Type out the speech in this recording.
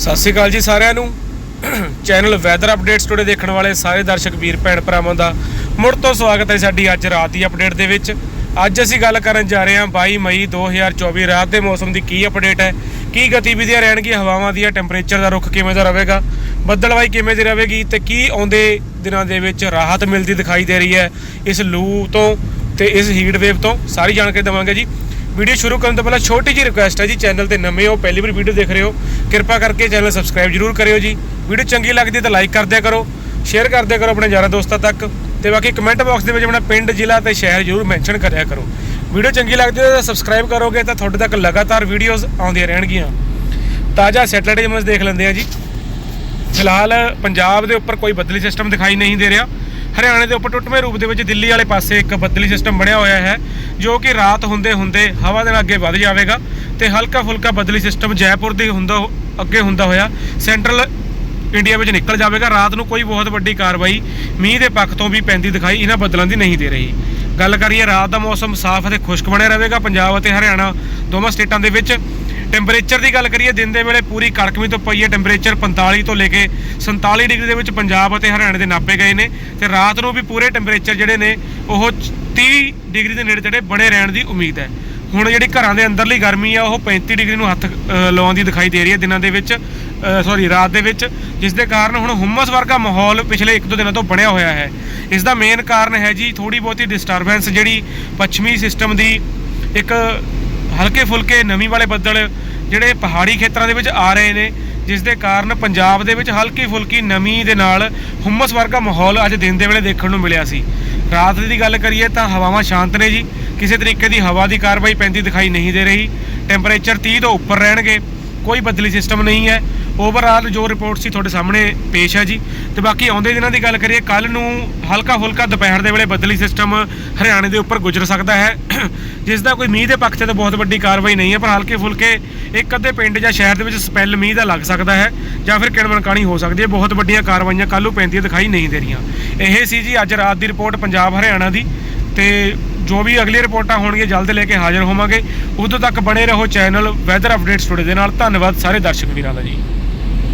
ਸਤਿ ਸ਼੍ਰੀ ਅਕਾਲ ਜੀ ਸਾਰਿਆਂ ਨੂੰ। ਚੈਨਲ ਵੈਦਰ ਅਪਡੇਟਸ ਟੁਡੇ ਦੇਖਣ ਵਾਲੇ ਸਾਰੇ ਦਰਸ਼ਕ ਵੀਰ, ਭੈਣ ਭਰਾਵਾਂ ਦਾ ਮੁੜ ਤੋਂ ਸਵਾਗਤ ਹੈ ਸਾਡੀ ਅੱਜ ਰਾਤ ਦੀ ਅਪਡੇਟ ਦੇ ਵਿੱਚ। ਅੱਜ ਅਸੀਂ ਗੱਲ ਕਰਨ ਜਾ ਰਹੇ ਹਾਂ 22 ਮਈ 2024 ਰਾਤ ਦੇ ਮੌਸਮ ਦੀ ਕੀ ਅਪਡੇਟ ਹੈ, ਕੀ ਗਤੀਵਿਧੀਆਂ ਰਹਿਣਗੀਆਂ, ਹਵਾਵਾਂ ਦੀਆਂ ਟੈਂਪਰੇਚਰ ਦਾ ਰੁਖ ਕਿਵੇਂ ਦਾ ਰਹੇਗਾ ਬੱਦਲਵਾਈ ਕਿਵੇਂ ਦੀ ਰਹੇਗੀ ਤੇ ਕੀ ਆਉਂਦੇ ਦਿਨਾਂ ਦੇ ਵਿੱਚ ਰਾਹਤ ਮਿਲਦੀ ਦਿਖਾਈ ਦੇ ਰਹੀ ਹੈ ਇਸ ਲੂ ਤੋਂ ਤੇ ਇਸ ਹੀਟ ਵੇਵ ਤੋਂ। ਸਾਰੀ ਜਾਣਕਾਰੀ ਦਵਾਂਗੇ ਜੀ। ਵੀਡੀਓ ਸ਼ੁਰੂ ਕਰਨ ਤੋਂ ਪਹਿਲਾਂ ਛੋਟੀ ਜਿਹੀ ਰਿਕੁਐਸਟ ਹੈ ਜੀ ਚੈਨਲ ਤੇ ਨਵੇਂ ਹੋ, ਪਹਿਲੀ ਵਾਰ ਵੀਡੀਓ ਦੇਖ ਰਹੇ ਹੋ, ਕਿਰਪਾ ਕਰਕੇ ਚੈਨਲ ਸਬਸਕ੍ਰਾਈਬ ਜਰੂਰ ਕਰਿਓ ਜੀ। ਵੀਡੀਓ ਚੰਗੀ ਲੱਗਦੀ ਹੈ ਤਾਂ ਲਾਈਕ ਕਰ ਦਿਆ ਕਰੋ ਸ਼ੇਅਰ ਕਰ ਦਿਆ ਕਰੋ ਆਪਣੇ ਯਾਰਾਂ ਦੋਸਤਾਂ ਤੱਕ ਤੇ ਬਾਕੀ ਕਮੈਂਟ ਬਾਕਸ ਦੇ ਵਿੱਚ ਆਪਣਾ ਪਿੰਡ, ਜ਼ਿਲ੍ਹਾ ਤੇ ਸ਼ਹਿਰ ਜਰੂਰ ਮੈਂਸ਼ਨ ਕਰਿਆ ਕਰੋ। ਵੀਡੀਓ ਚੰਗੀ ਲੱਗਦੀ ਹੈ ਤਾਂ ਸਬਸਕ੍ਰਾਈਬ ਕਰੋਗੇ ਤਾਂ ਤੁਹਾਡੇ ਤੱਕ ਲਗਾਤਾਰ ਵੀਡੀਓਜ਼ ਆਉਂਦੀਆਂ ਰਹਿਣਗੀਆਂ। ਤਾਜ਼ਾ ਸੈਟਰਡੇ ਇਮੇਜ ਦੇਖ ਲੈਂਦੇ ਆ ਜੀ। ਫਿਲਹਾਲ ਪੰਜਾਬ ਦੇ ਉੱਪਰ ਕੋਈ ਬਦਲੀ ਸਿਸਟਮ ਦਿਖਾਈ ਨਹੀਂ ਦੇ ਰਿਹਾ। ਹਰਿਆਣੇ ਦੇ ਉੱਪਰ ਟੁੱਟਵੇਂ ਰੂਪ ਦੇ ਵਿੱਚ ਦਿੱਲੀ ਵਾਲੇ ਪਾਸੇ ਇੱਕ ਬੱਦਲੀ ਸਿਸਟਮ ਬਣਿਆ ਹੋਇਆ ਹੈ, ਜੋ ਕਿ ਰਾਤ ਹੁੰਦੇ ਹੁੰਦੇ ਹਵਾ ਦੇ ਨਾਲ ਅੱਗੇ ਵੱਧ ਜਾਵੇਗਾ ਤੇ ਹਲਕਾ ਫੁਲਕਾ ਬੱਦਲੀ ਸਿਸਟਮ ਜੈਪੁਰ ਦੀ ਹੁੰਦਾ ਅੱਗੇ ਹੁੰਦਾ ਹੋਇਆ ਸੈਂਟਰਲ ਇੰਡੀਆ ਵਿੱਚ ਨਿਕਲ ਜਾਵੇਗਾ। ਰਾਤ ਨੂੰ ਕੋਈ ਬਹੁਤ ਵੱਡੀ ਕਾਰਵਾਈ ਮੀਂਹ ਦੇ ਪੱਖ ਤੋਂ ਵੀ ਪੈਂਦੀ ਦਿਖਾਈ, ਇਹਨਾਂ ਬੱਦਲਾਂ ਦੀ ਨਹੀਂ ਦੇ ਰਹੀ। ਗੱਲ ਕਰੀਏ ਰਾਤ ਦਾ ਮੌਸਮ, ਸਾਫ਼ ਅਤੇ ਖੁਸ਼ਕ ਬਣਿਆ ਰਹੇਗਾ। ਪੰਜਾਬ ਅਤੇ ਹਰਿਆਣਾ ਦੋਵਾਂ ਸਟੇਟਾਂ ਦੇ ਵਿੱਚ ਟੈਂਪਰੇਚਰ ਦੀ ਗੱਲ ਕਰੀਏ ਦਿਨ ਦੇ ਵੇਲੇ ਪੂਰੀ ਕੜਕਵੀਂ ਤੋਂ ਪਈ ਹੈ। ਟੈਂਪਰੇਚਰ 45 ਤੋਂ ਲੈ ਕੇ 47 ਡਿਗਰੀ ਦੇ ਵਿੱਚ ਪੰਜਾਬ ਅਤੇ ਹਰਿਆਣੇ ਦੇ ਨਾਪੇ ਗਏ ਨੇ ਤੇ ਰਾਤ ਨੂੰ ਵੀ ਪੂਰੇ ਟੈਂਪਰੇਚਰ ਜਿਹੜੇ ਨੇ ਉਹ 30 ਡਿਗਰੀ ਦੇ ਨੇੜੇ ਤੇੜੇ ਬਣੇ ਰਹਿਣ ਦੀ ਉਮੀਦ ਹੈ। ਹੁਣ ਜਿਹੜੀ ਘਰਾਂ ਦੇ ਅੰਦਰਲੀ ਗਰਮੀ ਆ ਉਹ 35 ਡਿਗਰੀ ਨੂੰ ਹੱਥ ਅ, ਲਾਉਣ ਦੀ ਦਿਖਾਈ ਦੇ ਰਹੀ ਹੈ ਦਿਨਾਂ ਦੇ ਵਿੱਚ ਸੌਰੀ ਰਾਤ ਦੇ ਵਿੱਚ ਜਿਸ ਦੇ ਕਾਰਨ ਹੁਣ ਹੁਮਸ ਵਰਗਾ ਮਾਹੌਲ ਪਿਛਲੇ 1-2 ਦਿਨਾਂ ਤੋਂ ਬਣਿਆ ਹੋਇਆ ਹੈ। ਇਸ ਦਾ ਮੇਨ ਕਾਰਨ ਹੈ ਜੀ ਥੋੜੀ ਬਹੁਤੀ ਡਿਸਟਰਬੈਂਸ ਜਿਹੜੀ ਪੱਛਮੀ ਸਿਸਟਮ ਦੀ ਇੱਕ ਹਲਕੇ ਫੁਲਕੇ ਨਮੀ ਵਾਲੇ ਬੱਦਲ ਜਿਹੜੇ ਪਹਾੜੀ ਖੇਤਰਾਂ ਦੇ ਵਿੱਚ ਆ ਰਹੇ ਨੇ, ਜਿਸ ਦੇ ਕਾਰਨ ਪੰਜਾਬ ਦੇ ਵਿੱਚ ਹਲਕੀ ਫੁਲਕੀ ਨਮੀ ਦੇ ਨਾਲ ਹੁਮਸ ਵਰਗਾ ਮਾਹੌਲ ਅੱਜ ਦਿਨ ਦੇ ਵੇਲੇ ਦੇਖਣ ਨੂੰ ਮਿਲਿਆ ਸੀ। ਰਾਤ ਦੀ ਗੱਲ ਕਰੀਏ ਤਾਂ ਹਵਾਵਾਂ ਸ਼ਾਂਤ ਨੇ ਜੀ। ਕਿਸੇ ਤਰੀਕੇ ਦੀ ਹਵਾ ਦੀ ਕਾਰਵਾਈ ਪੈਂਦੀ ਦਿਖਾਈ ਨਹੀਂ ਦੇ ਰਹੀ। ਟੈਂਪਰੇਚਰ 30 ਤੋਂ ਉੱਪਰ ਰਹਿਣਗੇ। ਕੋਈ ਬਦਲੀ ਸਿਸਟਮ ਨਹੀਂ ਹੈ। ਓਵਰਆਲ ਜੋ ਰਿਪੋਰਟ ਸੀ ਤੁਹਾਡੇ ਸਾਹਮਣੇ ਪੇਸ਼ ਹੈ ਜੀ। ਤੇ ਬਾਕੀ ਆਉਂਦੇ ਦਿਨਾਂ ਦੀ ਗੱਲ ਕਰੀਏ ਕੱਲ ਨੂੰ ਹਲਕਾ ਫੁਲਕਾ ਦੁਪਹਿਰ ਦੇ ਵੇਲੇ ਬਦਲੀ ਸਿਸਟਮ ਹਰਿਆਣੇ ਦੇ ਉੱਪਰ ਗੁਜ਼ਰ ਸਕਦਾ ਹੈ। ਜਿਸ ਦਾ ਕੋਈ ਮੀਂਹ ਦੇ ਪੱਖ ਤੇ ਤਾਂ ਬਹੁਤ ਵੱਡੀ ਕਾਰਵਾਈ ਨਹੀਂ ਹੈ, ਪਰ ਹਲਕੇ ਫੁਲਕੇ ਇੱਕ ਅੱਧੇ ਪਿੰਡ ਜਾਂ ਸ਼ਹਿਰ ਦੇ ਵਿੱਚ ਸਪੈਲ ਮੀਂਹ ਦਾ ਲੱਗ ਸਕਦਾ ਹੈ ਜਾਂ ਫਿਰ ਕਿਣਮਣਕਾਣੀ ਹੋ ਸਕਦੀ ਹੈ। ਬਹੁਤ ਵੱਡੀਆਂ ਕਾਰਵਾਈਆਂ ਕੱਲ ਨੂੰ ਪੈਂਦੀਆਂ ਦਿਖਾਈ ਨਹੀਂ ਦੇ ਰਹੀਆਂ। ਇਹ ਸੀ ਜੀ ਅੱਜ ਰਾਤ ਦੀ ਰਿਪੋਰਟ ਪੰਜਾਬ ਹਰਿਆਣਾ ਦੀ ਤੇ ਜੋ ਵੀ ਅਗਲੀ ਰਿਪੋਰਟਾਂ ਹੋਣਗੀਆਂ, ਜਲਦ ਲੈ ਕੇ ਹਾਜ਼ਰ ਹੋਵਾਂਗੇ। ਉਦੋਂ ਤੱਕ ਬਣੇ ਰਹੋ ਚੈਨਲ ਵੈਦਰ ਅਪਡੇਟਸ ਟੁਡੇ ਦੇ ਨਾਲ। ਧੰਨਵਾਦ ਸਾਰੇ ਦਰਸ਼ਕ ਵੀਰਾਂ ਦਾ ਜੀ।